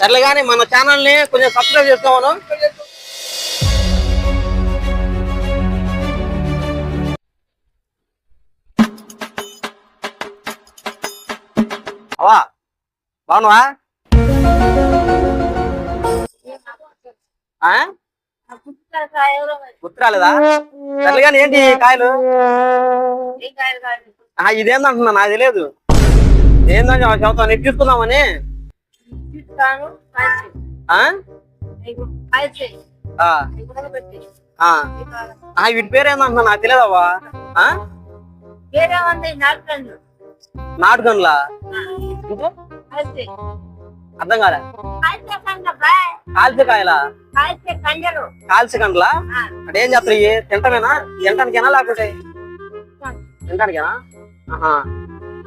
సర్లే కానీ మన ఛానల్ని కొంచెం సబ్స్క్రైబ్ చేసుకోమను అవా బాగున్నావా? గుర్తురాలేదా సర్లే కానీ ఏంటి కాయలు? ఇదేందంటున్నా నాకు తెలియదు. ఏందని చెబుతాను నెట్ తీసుకుందామని వీటి పేరు ఏందంటున్నా నాకు తెలియదవ్వా. నాటుగన్లా అర్థం కాలే. కాల్చే కండ బాయ్. కాల్చి కాయలా? కాల్చే కండలు కాల్చి కండ్లా? ఆ, అంటే ఏం చేస్తారు తింటమేనా? తినటానికేనా లేకపోతే? తినటానికేనా? ఆహా.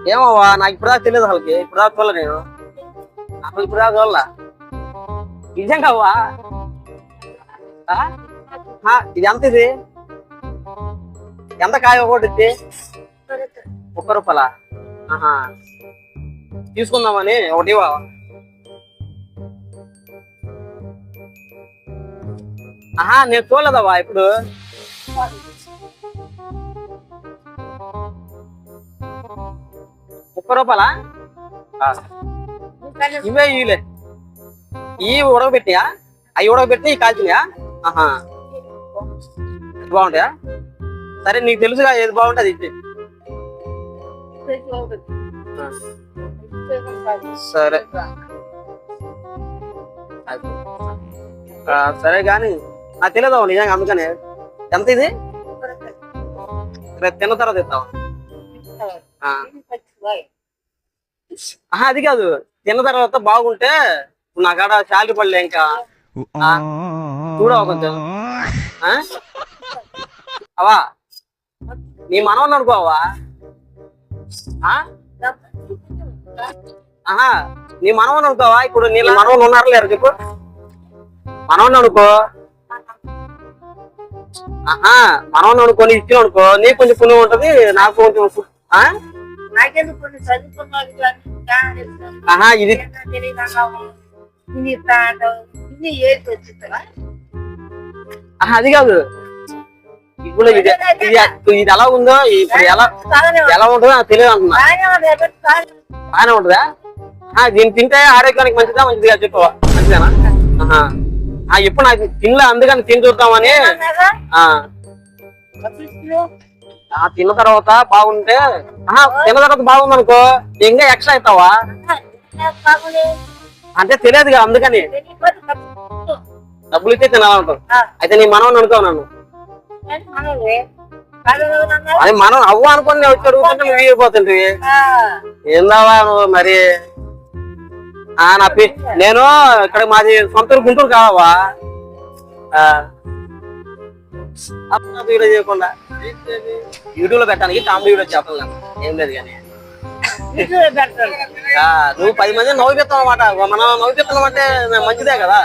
ఏమవ్వా? నాకు ఇప్పుడు దాకా తెలియదు అసలుకి. ఇప్పుడు దాకా చూడలే నేను. అసలు ఇప్పుడు దాకా చూడలా నిజంగావా ఇది ఎంత ఇది? ఎంత కాయ ఒకటి ఇది? రూపాయలా రూపాయల? ఆహా. తీసుకుందామని ఒకటి ఆహా నేను చూడలేదవా ఇప్పుడు. ముప్పై రూపాయలా ఇవే ఇవిలే. ఈ ఉడకబెట్టియా? అవి ఉడకబెట్టి ఈ కాల్చినాయా ఆహా. బాగుంటాయా? సరే నీకు తెలుసుగా ఏది బాగుంటుంది ఇచ్చి. సరే. సరే కానీ నాకు తెలియదు నిజంగా అందుకనే. ఎంత ఇది? రేపు తిన్న తర్వాత ఇస్తావా? అది కాదు. తిన్న తర్వాత బాగుంటే నా కాడ శాలరీ పడలే ఇంకా. చూడవ చూడవా కొంచెం. ఆ? అవా నీ మనవని అనుకోవా? ఆ? ఆహా నీ మనవని అనుకోవా? ఇప్పుడు నీ మనవలు ఉన్నారు లేరు చెప్పు. మనవని అనుకో. ఆహా మనవని అనుకో నీ ఇచ్చిన అనుకో. నీకు కొంచెం పుణ్యం ఉంటది నాకు కొంచెం ఆహా ఇది అది కాదు. ఇప్పుడు ఇది ఇది ఎలా ఉందో ఇప్పుడు ఎలా ఎలా ఉంటుందో నాకు తెలియదు అంటున్నా. బాగానే ఉంటుందా? దీన్ని తింటే ఆరోగ్యానికి మంచిదా మంచిది కాదు చెప్పవా? మంచిదేనా? ఇప్పుడు నాకు తినలే అందుకని తిని చూద్దామని. ఆ తిన్న తర్వాత బాగుంటే తిన్న తర్వాత బాగుంది అనుకో ఇంకా ఎక్స్ట్రా అవుతావా? అంటే తెలియదుగా అందుకని. డబ్బులు ఇస్తే తినాలంటావు. అయితే నీ మనవని అనుకో నన్ను. అది మనం అవ్వ అనుకుని వచ్చి అడుగుతుంటే నువ్వు ఏందావా నువ్వు మరి? ఆ నా పే నేను ఇక్కడ మాది సొంత గుంటూరు కావా. అప్పుడు వీడియో చేయకుండా. యూట్యూబ్లో పెట్టడానికి కామెడీ వీడియో చెప్పాలి ఏం లేదు కానీ. నువ్వు పది మంది నవ్వుపిస్తావు అనమాట మనం నవ్వుపిస్తున్నాం అంటే మంచిదే కదా.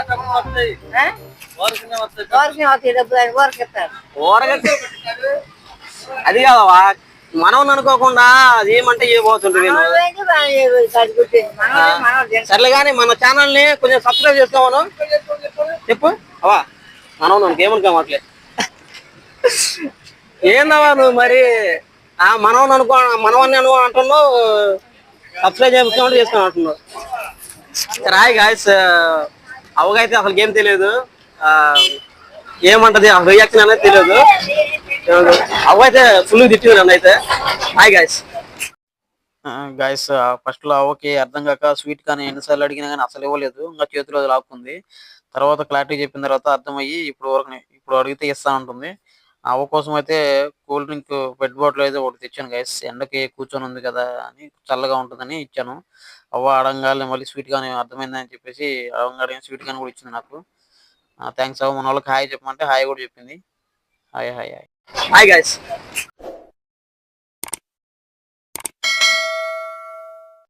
అది కాదవా మనం అనుకోకుండా అది ఏమంటే ఏ పోతుంటుంది సర్లే కానీ మన ఛానల్ని కొంచెం సబ్స్క్రైబ్ చేసుకోమను చెప్పు. అవా మనం మనకి ఏమనుకోమట్లే ఏందవా నువ్వు మరి? ఆ మనవని అనుకో మనవన్ని అనుకో అంటున్నావు సబ్స్క్రైబ్ చేసుకోమంటే చేసుకుని అంటున్నావు. రాయ్ గాయస్ అవగైతే అసలు ఏం తెలియదు. ఆ, ఏమంటది అసలు రియాక్షన్ అనేది తెలియదు. అవైతే ఫుల్ తిట్టింది నన్ను అయితే హాయ్ గాయస్ గాయస్ ఫస్ట్లో ఓకే అర్థం కాక స్వీట్ కానీ ఎన్నిసార్లు అడిగినా కానీ అసలు ఇవ్వలేదు. ఇంకా చేతిలో లాక్కుంది. తర్వాత క్లారిటీ చెప్పిన తర్వాత అర్థమయ్యి ఇప్పుడు వరకు ఇప్పుడు అడిగితే ఇస్తా ఉంటుంది అవ్వ కోసం అయితే కూల్ డ్రింక్ పెట్ బాటిల్ అయితే ఒకటి తెచ్చాను గైస్ ఎండకి కూర్చొని ఉంది కదా అని చల్లగా ఉంటుందని ఇచ్చాను. అవ్వ అడంగాలి మళ్ళీ స్వీట్ కానీ అర్థమైందని చెప్పేసి అడంగానే స్వీట్ కానీ కూడా ఇచ్చింది నాకు. థ్యాంక్స్ అవ్వ. మన వాళ్ళకి హాయ్ చెప్పమంటే హాయ్ కూడా చెప్పింది. Hi hi hi. Hi guys